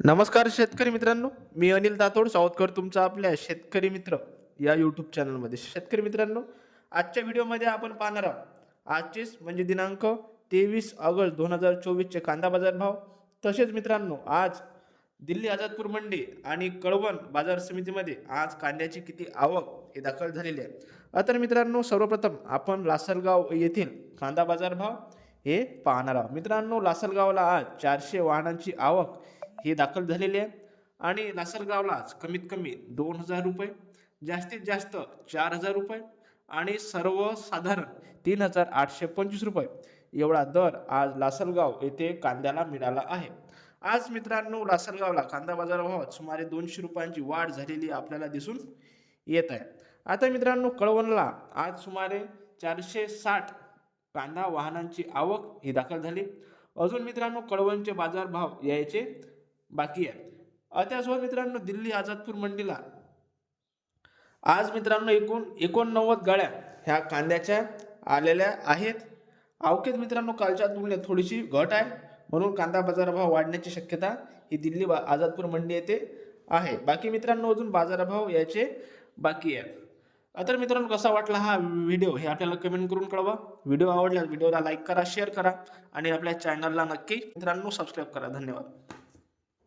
नमस्कार शेतकरी मित्रांनो. मी अनिल दातोड सावतकर तुमचा आपल्या शेतकरी मित्र या यूट्यूब चॅनलमध्ये शेतकरी मित्रांनो आजच्या व्हिडिओमध्ये आपण पाहणार आहोत आजचेच म्हणजे दिनांक तेवीस ऑगस्ट दोन हजार चोवीसचे कांदा बाजार भाव. तसेच मित्रांनो आज दिल्ली आझादपूर मंडी आणि कळवण बाजार समितीमध्ये आज कांद्याची किती आवक हे दाखल झालेली आहे. तर मित्रांनो सर्वप्रथम आपण लासलगाव येथील कांदा बाजार भाव हे पाहणार आहोत. मित्रांनो लासलगावला आज चारशे वाहनांची आवक हे दाखल झालेले आहे आणि लासलगावलाच कमीत कमी दोन हजार रुपये जास्तीत जास्त चार हजार रुपये आणि सर्वसाधारण तीन हजार आठशे पंचवीस रुपये एवढा दर आज लासलगाव येथे कांद्याला मिळाला आहे. आज मित्रांनो लासलगावला कांदा बाजारभावात सुमारे दोनशे रुपयांची वाढ झालेली आपल्याला दिसून येत आहे. आता मित्रांनो कळवणला आज सुमारे चारशे साठ कांदा वाहनांची आवक ही दाखल झाली. अजून मित्रांनो कळवणचे बाजारभाव यायचे बाकी आहे. त्यासोबत मित्रांनो दिल्ली आझादपूर मंडीला. आज मित्रांनो एकूण एकोणनव्वद गाड्या ह्या कांद्याच्या आलेल्या आहेत. अवकेत मित्रांनो कालच्या तुलनेत थोडीशी घट आहे. म्हणून कांदा बाजारभाव वाढण्याची शक्यता ही दिल्ली बा आझादपूर मंडी येथे आहे. बाकी मित्रांनो अजून बाजारभाव याचे बाकी आहे. तर मित्रांनो कसा वाटला हा व्हिडिओ हे आपल्याला कमेंट करून कळवा. व्हिडिओ आवडल्यास व्हिडिओला लाईक करा शेअर करा आणि आपल्या चॅनलला नक्की मित्रांनो सबस्क्राईब करा. धन्यवाद.